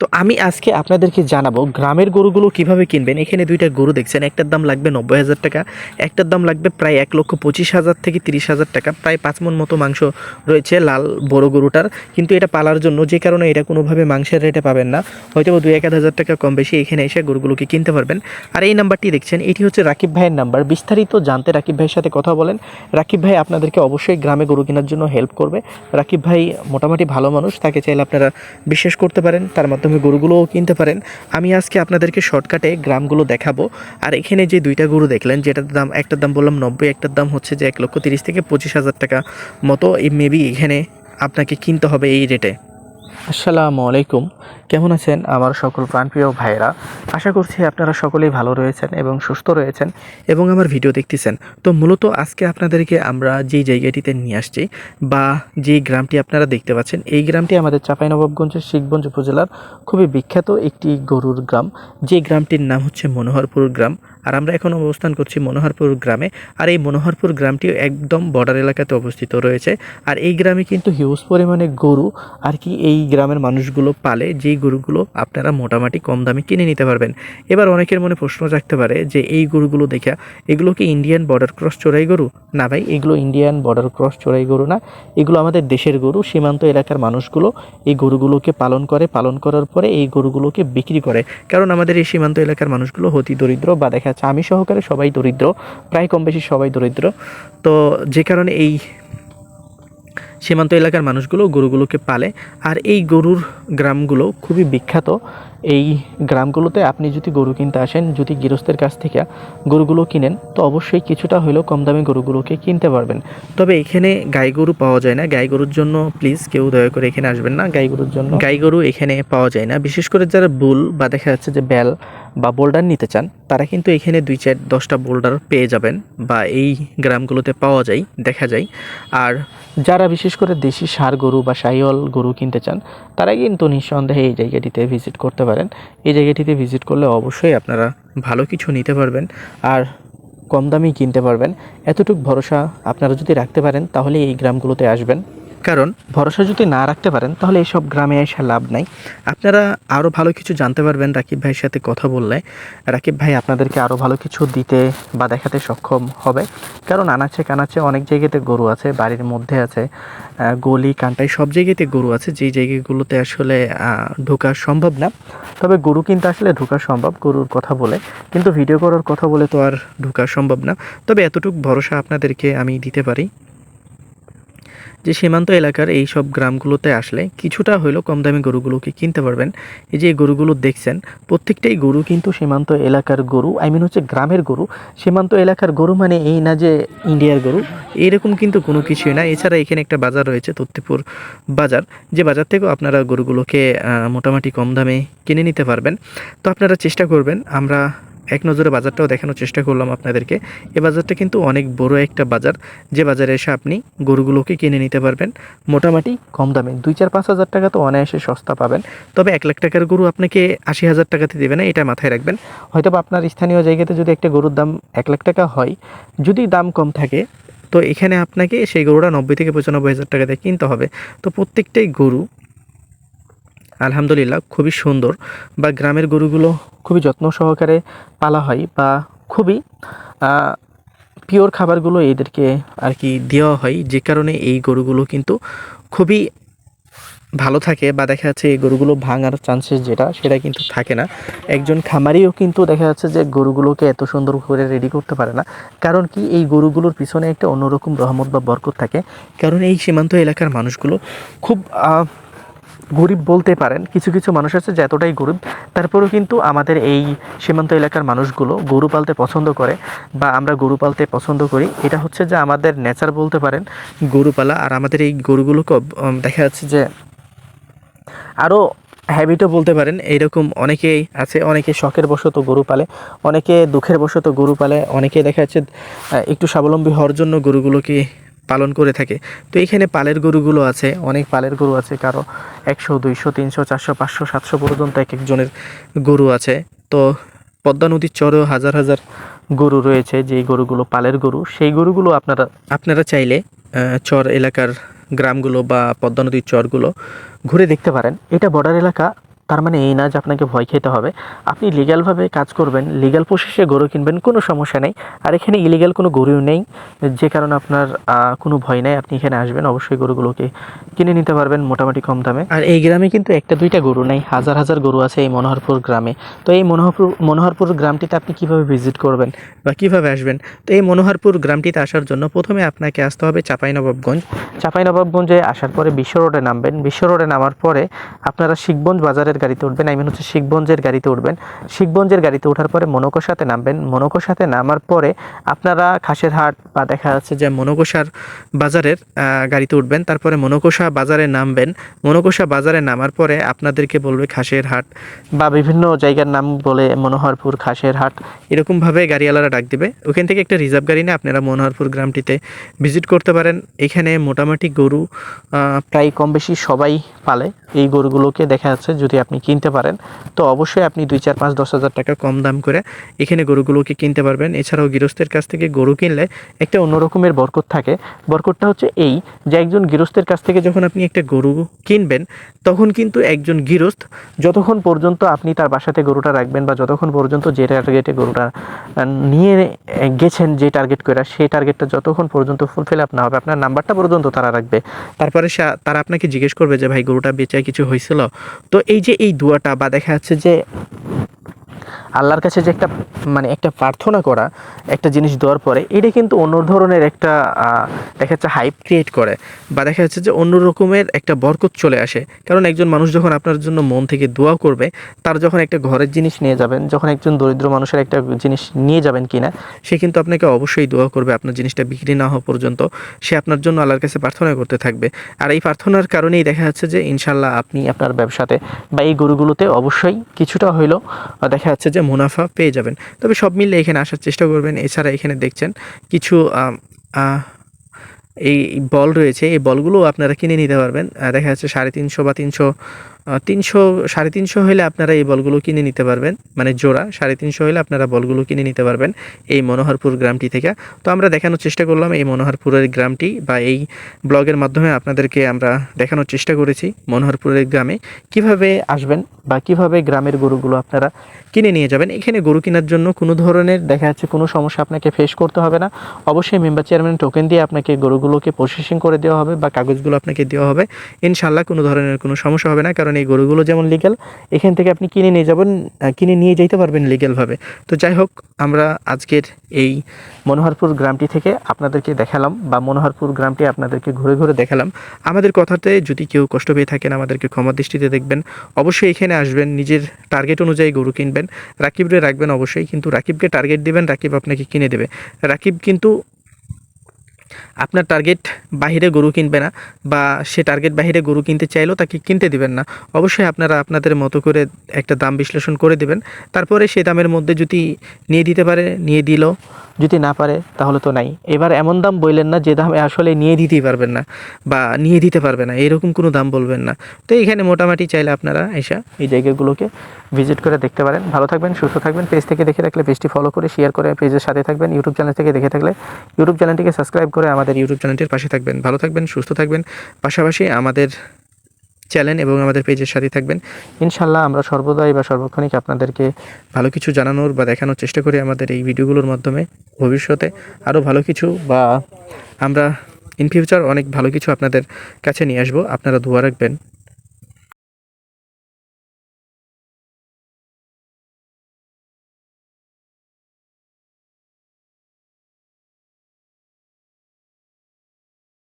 তো আমি আজকে আপনাদেরকে জানাব গ্রামের গরুগুলো কীভাবে কিনবেন। এখানে দুইটা গরু দেখছেন, একটার দাম লাগবে নব্বই হাজার টাকা, একটার দাম লাগবে প্রায় এক লক্ষ পঁচিশ হাজার থেকে তিরিশ হাজার টাকা। প্রায় পাঁচ মন মতো মাংস রয়েছে লাল বড় গরুটার। কিন্তু এটা পালার জন্য যে কারণে এটা কোনোভাবে মাংসের রেটে পাবেন না। হয়তো দুই এক হাজার টাকা কম বেশি এখানে এসে গরুগুলোকে কিনতে পারবেন। আর এই নাম্বারটি দেখছেন, এটি হচ্ছে রাকিব ভাইয়ের নাম্বার। বিস্তারিত জানতে রাকিব ভাইয়ের সাথে কথা বলেন। রাকিব ভাই আপনাদেরকে অবশ্যই গ্রামে গরু কেনার জন্য হেল্প করবে। রাকিব ভাই মোটামুটি ভালো মানুষ, তাকে চাইলে আপনারা বিশ্বাস করতে পারেন। তার মাধ্যমে গরুগুলোও কিনতে পারেন। আমি আজকে আপনাদেরকে শর্টকাটে গ্রামগুলো দেখাবো। আর এখানে যে দুইটা গরু দেখলেন, যেটার দাম, একটার দাম বললাম নব্বই, একটার দাম হচ্ছে যে এক লক্ষ তিরিশ থেকে পঁচিশ হাজার টাকা মতো। এই মেবি এখানে আপনাকে কিনতে হবে এই রেটে আসসালামু আলাইকুম। কেমন আছেন আমার সকল প্রাণপ্রিয় ভাইয়েরা? আশা করছি আপনারা সকলেই ভালো রয়েছেন এবং সুস্থ রয়েছেন এবং আমার ভিডিও দেখতেছেন। তো মূলত আজকে আপনাদেরকে আমরা যেই জায়গাটিতে নিয়ে আসছি বা যেই গ্রামটি আপনারা দেখতে পাচ্ছেন, এই গ্রামটি আমাদের চাঁপাইনবাবগঞ্জের শিখগঞ্জ উপজেলার খুবই বিখ্যাত একটি গরুর গ্রাম। যে গ্রামটির নাম হচ্ছে মনোহরপুর গ্রাম। আর আমরা এখন অবস্থান করছি মনোহরপুর গ্রামে। আর এই মনোহরপুর গ্রামটি একদম বর্ডার এলাকাতে অবস্থিত রয়েছে। আর এই গ্রামে কিন্তু হিউজ পরিমাণে গরু। আর কি এই গ্রামের মানুষগুলো পালে, যেই গরুগুলো আপনারা মোটামুটি কম দামে কিনে নিতে পারবেন। এবার অনেকের মনে প্রশ্ন জাগতে পারে যে, এই গরুগুলো দেখা এগুলো কি ইন্ডিয়ান বর্ডার ক্রস চোরাই গরু? না ভাই, এগুলো ইন্ডিয়ান বর্ডার ক্রস চোরাই গরু না। এগুলো আমাদের দেশের গরু, সীমান্ত এলাকার মানুষগুলো এই গরুগুলোকে পালন করে। পালন করার পরে এই গরুগুলোকে বিক্রি করে। কারণ আমাদের এই সীমান্ত এলাকার মানুষগুলো অতি দরিদ্র বা দেখা যাচ্ছে আমি সহকারে সবাই দরিদ্র, প্রায় কম বেশি সবাই দরিদ্র। তো যে কারণে এই সীমান্ত এলাকার মানুষগুলো গরুগুলোকে পালে, আর এই গরুর গ্রামগুলো খুবই বিখ্যাত। এই গ্রামগুলোতে আপনি যদি গরু কিনতে আসেন, যদি গৃহস্থের কাছ থেকে গরুগুলো কিনেন, তো অবশ্যই কিছুটা হলেও কম দামে গরুগুলোকে কিনতে পারবেন। তবে এখানে গাই গরু পাওয়া যায় না। গাই গরুর জন্য প্লিজ কেউ দয়া করে এখানে আসবেন না। গাই গরুর জন্য গাই গরু এখানে পাওয়া যায় না। বিশেষ করে যারা বুল বা দেখা যাচ্ছে যে বেল বা বোল্ডার নিতে চান, তারা কিন্তু এখানে দুই চার দশটা বোল্ডার পেয়ে যাবেন বা এই গ্রামগুলোতে পাওয়া যায়, দেখা যায়। আর যারা বিশেষ করে দেশি সার গরু বা সাইওয়াল গরু কিনতে চান, তারা কিন্তু নিঃসন্দেহে এই জায়গাটিতে ভিজিট করতে পারেন। এই জায়গাটিতে ভিজিট করলে অবশ্যই আপনারা ভালো কিছু নিতে পারবেন আর কম দামেই কিনতে পারবেন। এতটুকু ভরসা আপনারা যদি রাখতে পারেন, তাহলে এই গ্রামগুলোতে আসবেন। কারণ ভরসা যদি না রাখতে পারেন, তাহলে এইসব গ্রামে এসে লাভ নাই। আপনারা আরও ভালো কিছু জানতে পারবেন রাকিব ভাইয়ের সাথে কথা বললে। রাকিব ভাই আপনাদেরকে আরও ভালো কিছু দিতে বা দেখাতে সক্ষম হবে। কারণ আনাচে কানাচে অনেক জায়গাতে গরু আছে, বাড়ির মধ্যে আছে গলি, কান্টাই, সব জায়গাতে গরু আছে। যেই জায়গাগুলোতে আসলে ঢোকা সম্ভব না। তবে গরু কিনতে আসলে ঢোকা সম্ভব, গরুর কথা বলে। কিন্তু ভিডিও করার কথা বলে তো আর ঢোকা সম্ভব না। তবে এতটুকু ভরসা আপনাদেরকে আমি দিতে পারি। যে সীমান্ত এলাকার এই সব গ্রামগুলোতে আসলে কিছুটা হলেও কম দামি গরুগুলোকে কিনতে পারবেন। এই যে গরুগুলো দেখছেন, প্রত্যেকটাই গরু কিন্তু সীমান্ত এলাকার গরু আই মিন হচ্ছে গ্রামের গরু। সীমান্ত এলাকার গরু মানে এই না যে ইন্ডিয়ার গরু, এরকম কিন্তু কোনো কিছুই না। এছাড়া এখানে একটা বাজার রয়েছে তত্তিপুর বাজার। যে বাজার থেকেও আপনারা গরুগুলোকে মোটামুটি কম দামে কিনে নিতে পারবেন। তো আপনারা চেষ্টা করবেন, আমরা এক নজরে বাজারটাও দেখানোর চেষ্টা করলাম আপনাদেরকে। এ বাজারটা কিন্তু অনেক বড় একটা বাজার। যে বাজারে এসে আপনি গরুগুলোকে কিনে নিতে পারবেন। মোটামুটি কম দামে। দুই চার পাঁচ হাজার টাকা তো অনায়াসে সস্তা পাবেন। তবে এক লাখ টাকার গরু আপনাকে আশি হাজার টাকাতে দেবে না, এটা মাথায় রাখবেন। হয়তো আপনার স্থানীয় জায়গাতে যদি একটা গরুর দাম এক লাখ টাকা হয়, যদি দাম কম থাকে, তো এখানে আপনাকে সেই গরুটা নব্বই থেকে পঁচানব্বই হাজার টাকা দিয়ে কিনতে হবে। তো প্রত্যেকটাই গরু আলহামদুলিল্লাহ, খুবই সুন্দর বা গ্রামের গরুগুলো খুবই যত্ন সহকারে পালা হয় বা খুবই পিওর খাবারগুলো এদেরকে আর কি দেওয়া হয়। যে কারণে এই গরুগুলো কিন্তু খুবই ভালো থাকে বা দেখা যাচ্ছে এই গরুগুলো ভাঙার চান্সেস যেটা, সেটা কিন্তু থাকে না। একজন খামারিও কিন্তু দেখা যাচ্ছে যে গরুগুলোকে এত সুন্দর করে রেডি করতে পারে না। কারণ কি, এই গরুগুলোর পিছনে একটা অন্যরকম রহমত বা বরকত থাকে। কারণ এই সীমান্ত এলাকার মানুষগুলো খুব গরিব বলতে পারেন, কিছু কিছু মানুষ আছে যে এতটাই গরিব, তারপরেও কিন্তু আমাদের এই সীমান্ত এলাকার মানুষগুলো গরু পালতে পছন্দ করে বা আমরা গরু পালতে পছন্দ করি। এটা হচ্ছে যে আমাদের নেচার বলতে পারেন, গরু পালা। আর আমাদের এই গরুগুলোকে দেখা যাচ্ছে যে আরও হ্যাবিটও বলতে পারেন, এইরকম অনেকেই আছে, অনেকে শখের বশত গরু পালে, অনেকে দুঃখের বশত গরু পালে, অনেকে দেখা যাচ্ছে একটু স্বাবলম্বী হওয়ার জন্য গরুগুলোকে পালন করে থাকে। তো এখানে পালের গরুগুলো আছে, অনেক পালের গরু আছে, কারও একশো, দুইশো, তিনশো, চারশো, পাঁচশো, সাতশো পর্যন্ত এক একজনের গরু আছে। তো পদ্মা নদীর চরেও হাজার হাজার গরু রয়েছে, যেই গরুগুলো পালের গরু, সেই গরুগুলো আপনারা আপনারা চাইলে চর এলাকার গ্রামগুলো বা পদ্মা নদীর চরগুলো ঘুরে দেখতে পারেন। এটা বর্ডার এলাকা তার মানে এই না যে আপনাকে ভয় খেতে হবে। আপনি লিগ্যালভাবে কাজ করবেন লিগ্যাল প্রসেসে গরু কিনবেন, কোনো সমস্যা নেই। আর এখানে ইলিগ্যাল কোনো গরুও নেই, যে কারণে আপনার কোনো ভয় নেই। আপনি এখানে আসবেন, অবশ্যই গরুগুলোকে কিনে নিতে পারবেন মোটামুটি কম দামে। আর এই গ্রামে কিন্তু একটা দুইটা গরু নেই, হাজার হাজার গরু আছে এই মনোহরপুর গ্রামে। তো এই মনোহরপুর মনোহরপুর গ্রামটিতে আপনি কীভাবে ভিজিট করবেন বা কীভাবে আসবেন? তো এই মনোহরপুর গ্রামটিতে আসার জন্য প্রথমে আপনাকে আসতে হবে চাঁপাইনবাবগঞ্জ। চাঁপাইনবাবগঞ্জে আসার পরে বিশ্ব রোডে নামবেন। বিশ্ব রোডে নামার পরে আপনারা শিখগঞ্জ বাজারের গাড়িতে উঠবেন আই মিন হচ্ছে শিখগঞ্জের গাড়িতে উঠবেন। শিখগঞ্জের গাড়িতে ওঠার পরে মনোকোষাতে নামবেন। মনোকোষাতে নামার পরে আপনারা খাসের হাট বা দেখা যাচ্ছে যে মনোকোষার বাজারের গাড়িতে উঠবেন। তারপরে মনোকোষা বাজারে নামবেন। মনোকোষা বাজারে নামার পরে আপনাদেরকে বলবে খাসের হাট বা বিভিন্ন জায়গার নাম বলে মনোহরপুর খাসের হাট। এরকমভাবে গাড়িওয়ালারা ডাক দিবে। ওখান থেকে একটা রিজার্ভ গাড়ি নিয়ে আপনারা মনোহরপুর গ্রামটিতে ভিজিট করতে পারেন। এখানে মোটামুটি গরু প্রায় কম বেশি সবাই পালে। এই গরুগুলোকে দেখা যাচ্ছে যদি আপনি কিনতে পারেন। তো অবশ্যই আপনি দুই, চার, পাঁচ, দশ হাজার টাকা কম দাম করে এখানে গরুগুলোকে কিনতে পারবেন। এছাড়াও গৃহস্থের কাছ থেকে গরু কিনলে একটা অন্য রকমের বরকত থাকে। বরকতটা হচ্ছে এই যে একজন গৃহস্থের কাছ থেকে যখন আপনি একটা গরু কিনবেন, তখন কিন্তু একজন গৃহস্থ যতক্ষণ পর্যন্ত আপনি তার বাসাতে গরুটা রাখবেন বা যতক্ষণ পর্যন্ত যে টার্গেটে গরুটা নিয়ে গেছেন যে টার্গেট করে সেই টার্গেটটা যতক্ষণ পর্যন্ত ফুলফিল আপ না হবে, আপনার নাম্বারটা পর্যন্ত তারা রাখবে। তারপরে তারা আপনাকে জিজ্ঞেস করবে যে, ভাই, গরুটা বেচায় কিছু হয়েছিল তো এই যে এই দুয়াটা বা দেখা যাচ্ছে যে আল্লাহর কাছে যে একটা মানে একটা প্রার্থনা করা, একটা জিনিস দেওয়ার পরে, এটা কিন্তু অন্য ধরনের একটা দেখা যাচ্ছে হাইপ ক্রিয়েট করে বা দেখা যাচ্ছে যে অন্য রকমের একটা বরকত চলে আসে। কারণ একজন মানুষ যখন আপনার জন্য মন থেকে দোয়া করবে, তার যখন একটা ঘরের জিনিস নিয়ে যাবেন, যখন একজন দরিদ্র মানুষের একটা জিনিস নিয়ে যাবেন কিনা, সে কিন্তু আপনাকে অবশ্যই দোয়া করবে আপনার জিনিসটা বিক্রি না হওয়া পর্যন্ত। সে আপনার জন্য আল্লাহর কাছে প্রার্থনা করতে থাকবে। আর এই প্রার্থনার কারণেই দেখা যাচ্ছে যে ইনশাল্লাহ আপনি আপনার ব্যবসাতে বা এই গরুগুলোতে অবশ্যই কিছুটা হইলেও, দেখা যাচ্ছে যে মুনাফা পেয়ে যাবেন। তবে সব মিলে এখানে আসার চেষ্টা করবেন। এছাড়া এখানে দেখছেন কিছু এই বল রয়েছে। এই বলগুলো আপনারা কিনে নিতে পারবেন। দেখা যাচ্ছে সাড়ে তিনশো বা তিনশো তিনশো, সাড়ে তিনশো হলে আপনারা এই বলগুলো কিনে নিতে পারবেন। মানে জোড়া, সাড়ে তিনশো হলে আপনারা বলগুলো কিনে নিতে পারবেন এই মনোহরপুর গ্রামটি থেকে। তো আমরা দেখানোর চেষ্টা করলাম এই মনোহরপুরের গ্রামটি বা এই ব্লগের মাধ্যমে আপনাদেরকে আমরা দেখানোর চেষ্টা করেছি মনোহরপুরের গ্রামে। কীভাবে আসবেন বা কীভাবে গ্রামের গরুগুলো আপনারা কিনে নিয়ে যাবেন? এখানে গরু কেনার জন্য কোনো ধরনের, দেখা যাচ্ছে কোনো সমস্যা আপনাকে ফেস করতে হবে না। অবশ্যই মেম্বার চেয়ারম্যান টোকেন দিয়ে আপনাকে গরুগুলোকে প্রসেসিং করে দেওয়া হবে বা কাগজগুলো আপনাকে দেওয়া হবে। ইনশাল্লাহ কোনো ধরনের কোনো সমস্যা হবে না, কারণ এই গরুগুলো যেমন লিগ্যাল এখান থেকে আপনি কিনে নিয়ে যাবেন কিনে নিয়ে যেতে পারবেন লিগ্যালভাবে তো যাই হোক, আমরা আজকের এই মনোহরপুর গ্রামটি থেকে আপনাদেরকে দেখালাম বা মনোহরপুর গ্রামটি আপনাদেরকে ঘুরে ঘুরে দেখালাম। আমাদের কথাতে যদি কেউ কষ্ট পেয়ে থাকেন, আমাদেরকে ক্ষমা দৃষ্টিতে দেখবেন। অবশ্যই এখানে আসবেন, নিজের টার্গেট অনুযায়ী গরু কিনবেন। রাকিবরে রাখবেন অবশ্যই, কিন্তু রাকিবকে টার্গেট দিবেন, রাকিব আপনাকে কিনে দেবে। রাকিব কিন্তু আপনার টার্গেট বাহিরে গরু কিনবে না বা সে টার্গেট বাহিরে গরু কিনতে চাইলেও তাকে কিনতে দিবেন না। অবশ্যই আপনারা আপনাদের মতো করে একটা দাম বিশ্লেষণ করে দেবেন। তারপরে সে দামের মধ্যে যদি নিয়ে দিতে পারে, নিয়ে দিল যদি না পারে, তাহলে তো নাই। এবার এমন দাম বললেন না যে দাম আসলে নিয়ে দিতেই পারবেন না বা নিয়ে দিতে পারবে না, এরকম কোনো দাম বলবেন না। তো এখানে মোটামুটি চাইলে আপনারা এসা এই জায়গাগুলোকে ভিজিট করে দেখতে পারেন। ভালো থাকবেন, সুস্থ থাকবেন পেজ থেকে দেখে থাকলে পেজটি ফলো করে শেয়ার করে পেজের সাথে থাকবেন ইউটিউব চ্যানেল থেকে দেখে থাকলে ইউটিউব চ্যানেলটিকে সাবস্ক্রাইব করে আমাদের ইউটিউব চ্যানেলটির পাশে থাকবেন। ভালো থাকবেন, সুস্থ থাকবেন। পাশাপাশি আমাদের চ্যানেল এবং আমাদের পেজের সাথে থাকবেন। ইনশাল্লাহ আমরা সর্বদাই বা সর্বক্ষণিক আপনাদেরকে ভালো কিছু জানানোর বা দেখানোর চেষ্টা করি আমাদের এই ভিডিওগুলোর মাধ্যমে ভবিষ্যতে। আরও ভালো কিছু বা আমরা ইন ফিউচার অনেক ভালো কিছু আপনাদের কাছে নিয়ে আসব। আপনারা দোয়া রাখবেন।